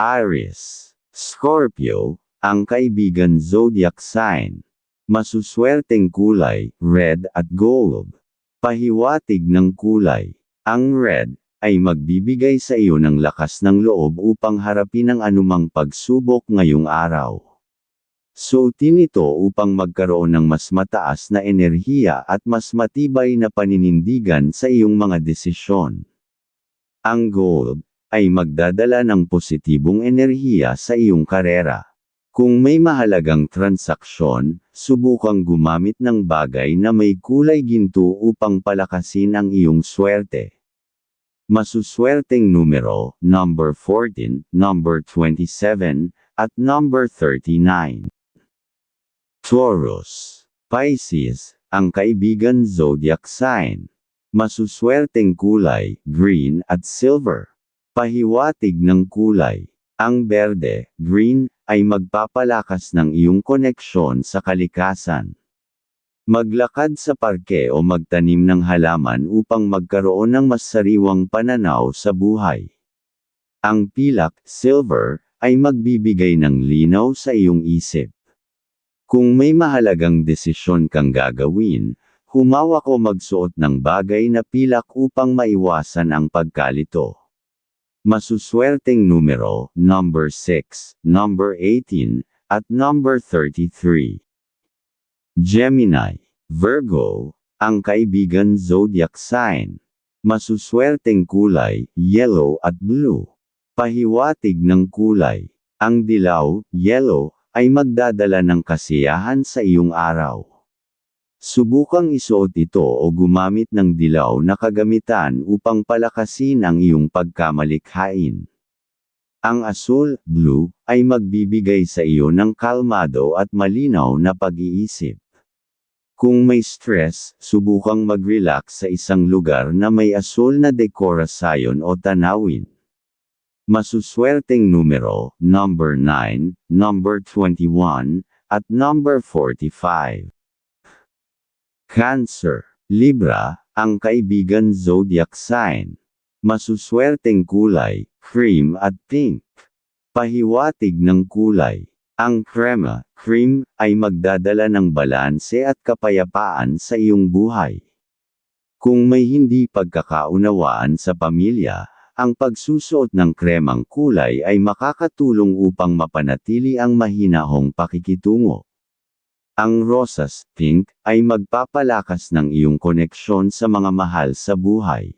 Aries, Scorpio, ang kaibigan zodiac sign. Masuswerteng kulay, red at gold. Pahiwatig ng kulay. Ang red, ay magbibigay sa iyo ng lakas ng loob upang harapin ang anumang pagsubok ngayong araw. Suotin ito upang magkaroon ng mas mataas na enerhiya at mas matibay na paninindigan sa iyong mga desisyon. Ang gold, ay magdadala ng positibong enerhiya sa iyong karera. Kung may mahalagang transaksyon, subukang gumamit ng bagay na may kulay ginto upang palakasin ang iyong swerte. Masuswerteng numero, number 14, number 27, at number 39. Taurus, Pisces, ang kaibigan zodiac sign. Masuswerteng kulay, green at silver. Pahiwatig ng kulay. Ang berde, green, ay magpapalakas ng iyong koneksyon sa kalikasan. Maglakad sa parke o magtanim ng halaman upang magkaroon ng mas sariwang pananaw sa buhay. Ang pilak, silver, ay magbibigay ng linaw sa iyong isip. Kung may mahalagang desisyon kang gagawin, humawak o magsuot ng bagay na pilak upang maiwasan ang pagkalito. Masuswerteng numero, number 6, number 18, at number 33. Gemini, Virgo, ang kaibigan zodiac sign. Masuswerteng kulay, yellow at blue. Pahiwatig ng kulay. Ang dilaw, yellow, ay magdadala ng kasiyahan sa iyong araw. Subukang isuot ito o gumamit ng dilaw na kagamitan upang palakasin ang iyong pagkamalikhain. Ang asul, blue, ay magbibigay sa iyo ng kalmado at malinaw na pag-iisip. Kung may stress, subukang mag-relax sa isang lugar na may asul na dekorasyon o tanawin. Masuswerteng numero, number 9, number 21, at number 45. Cancer, Libra, ang kaibigan zodiac sign. Masuswerteng kulay, cream at pink. Pahiwatig ng kulay. Ang crema, cream, ay magdadala ng balanse at kapayapaan sa iyong buhay. Kung may hindi pagkakaunawaan sa pamilya, ang pagsusuot ng kremang kulay ay makakatulong upang mapanatili ang mahinahong pakikitungo. Ang rosas, pink, ay magpapalakas ng iyong koneksyon sa mga mahal sa buhay.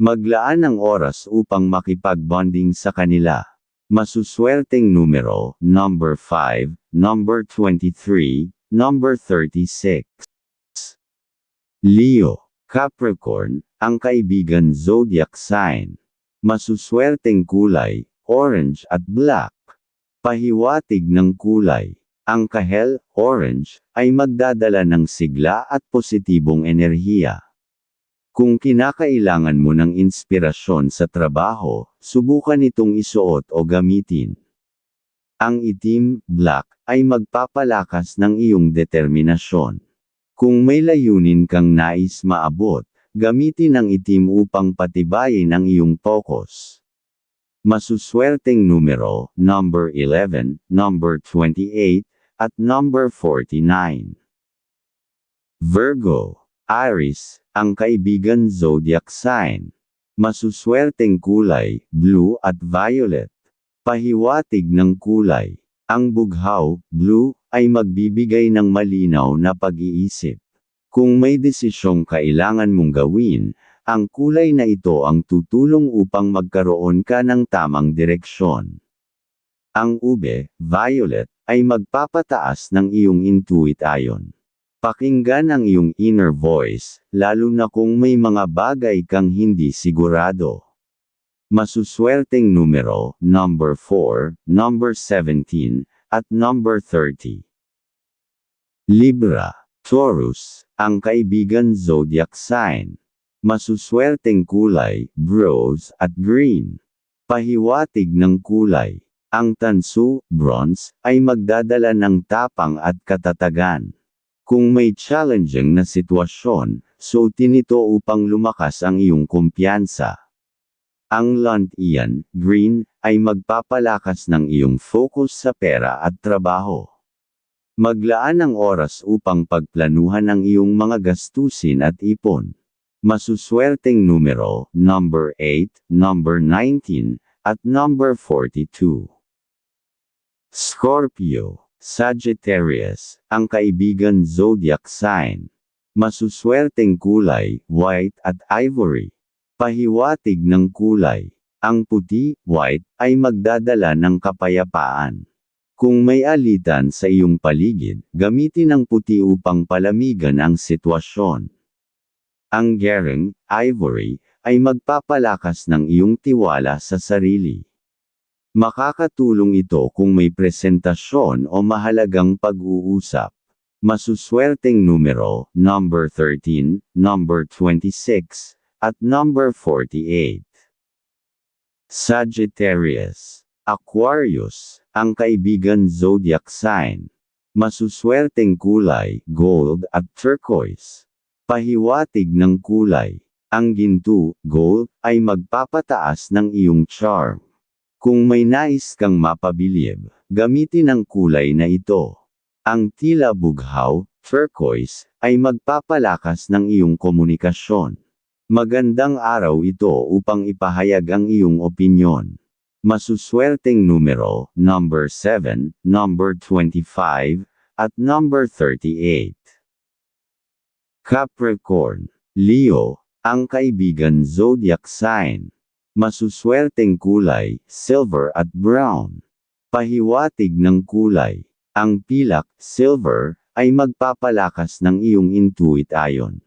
Maglaan ng oras upang makipag-bonding sa kanila. Masuswerteng numero, number 5, number 23, number 36. Leo, Capricorn, ang kaibigan zodiac sign. Masuswerteng kulay, orange at black. Pahiwatig ng kulay. Ang kahel, orange, ay magdadala ng sigla at positibong enerhiya. Kung kinakailangan mo ng inspirasyon sa trabaho, subukan itong isuot o gamitin. Ang itim, black, ay magpapalakas ng iyong determinasyon. Kung may layunin kang nais maabot, gamitin ang itim upang patibayin ang iyong focus. Masuswerteng numero, number 11, number 28, at number 49. Virgo, Aries, ang kaibigan zodiac sign. Masuswerteng kulay, blue at violet. Pahiwatig ng kulay. Ang bughaw, blue, ay magbibigay ng malinaw na pag-iisip. Kung may desisyong kailangan mong gawin, ang kulay na ito ang tutulong upang magkaroon ka ng tamang direksyon. Ang ube, violet, ay magpapataas ng iyong intuition. Pakinggan ang iyong inner voice, lalo na kung may mga bagay kang hindi sigurado. Masuswerteng numero, number 4, number 17, at number 30. Libra, Taurus, ang kaibigan zodiac sign. Masuswerteng kulay, rose at green. Pahiwatig ng kulay. Ang tansu, bronze, ay magdadala ng tapang at katatagan. Kung may challenging na sitwasyon, suotin ito upang lumakas ang iyong kumpiyansa. Ang Lantian, green, ay magpapalakas ng iyong focus sa pera at trabaho. Maglaan ng oras upang pagplanuhan ang iyong mga gastusin at ipon. Masuswerteng numero, number 8, number 19, at number 42. Scorpio, Sagittarius, ang kaibigan zodiac sign. Masuswerteng kulay, white at ivory. Pahiwatig ng kulay. Ang puti, white, ay magdadala ng kapayapaan. Kung may alitan sa iyong paligid, gamitin ang puti upang palamigan ang sitwasyon. Ang gereng, ivory, ay magpapalakas ng iyong tiwala sa sarili. Makakatulong ito kung may presentasyon o mahalagang pag-uusap. Masuswerteng numero, number 13, number 26, at number 48. Sagittarius, Aquarius, ang kaibigan zodiac sign. Masuswerteng kulay, gold at turquoise. Pahiwatig ng kulay. Ang ginto, gold, ay magpapataas ng iyong charm. Kung may nais kang mapabilib, gamitin ang kulay na ito. Ang tila bughaw, turquoise, ay magpapalakas ng iyong komunikasyon. Magandang araw ito upang ipahayag ang iyong opinyon. Masuswerteng numero, number 7, number 25, at number 38. Capricorn, Leo, ang kaibigan zodiac sign. Masuswerteng kulay, silver at brown. Pahiwatig ng kulay. Ang pilak, silver, ay magpapalakas ng iyong intuit ayon.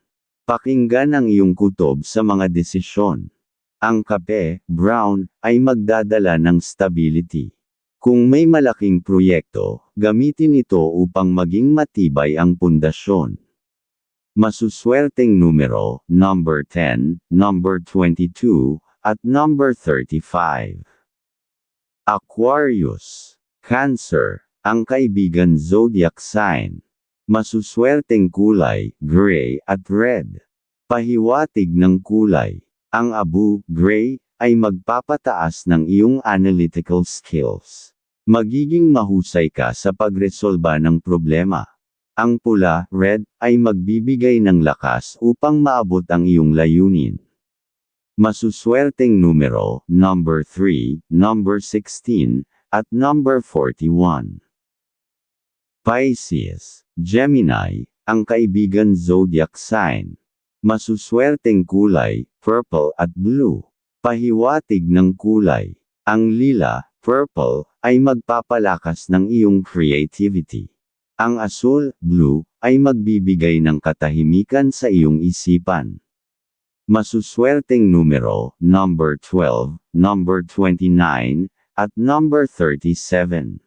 Pakinggan ang iyong kutob sa mga desisyon. Ang kape, brown, ay magdadala ng stability. Kung may malaking proyekto, gamitin ito upang maging matibay ang pundasyon. Masuswerteng numero, number 10, number 22, at number 35. Aquarius, Cancer, ang kaibigan zodiac sign. Masuswerteng kulay, gray at red. Pahiwatig ng kulay. Ang abu, gray, ay magpapataas ng iyong analytical skills. Magiging mahusay ka sa pagresolba ng problema. Ang pula, red, ay magbibigay ng lakas upang maabot ang iyong layunin. Masuswerteng numero, number 3, number 16, at number 41. Pisces, Gemini, ang kaibigan zodiac sign. Masuswerteng kulay, purple at blue. Pahiwatig ng kulay. Ang lila, purple, ay magpapalakas ng iyong creativity. Ang asul, blue, ay magbibigay ng katahimikan sa iyong isipan. Masuswerteng numero, number 12, number 29, at number 37.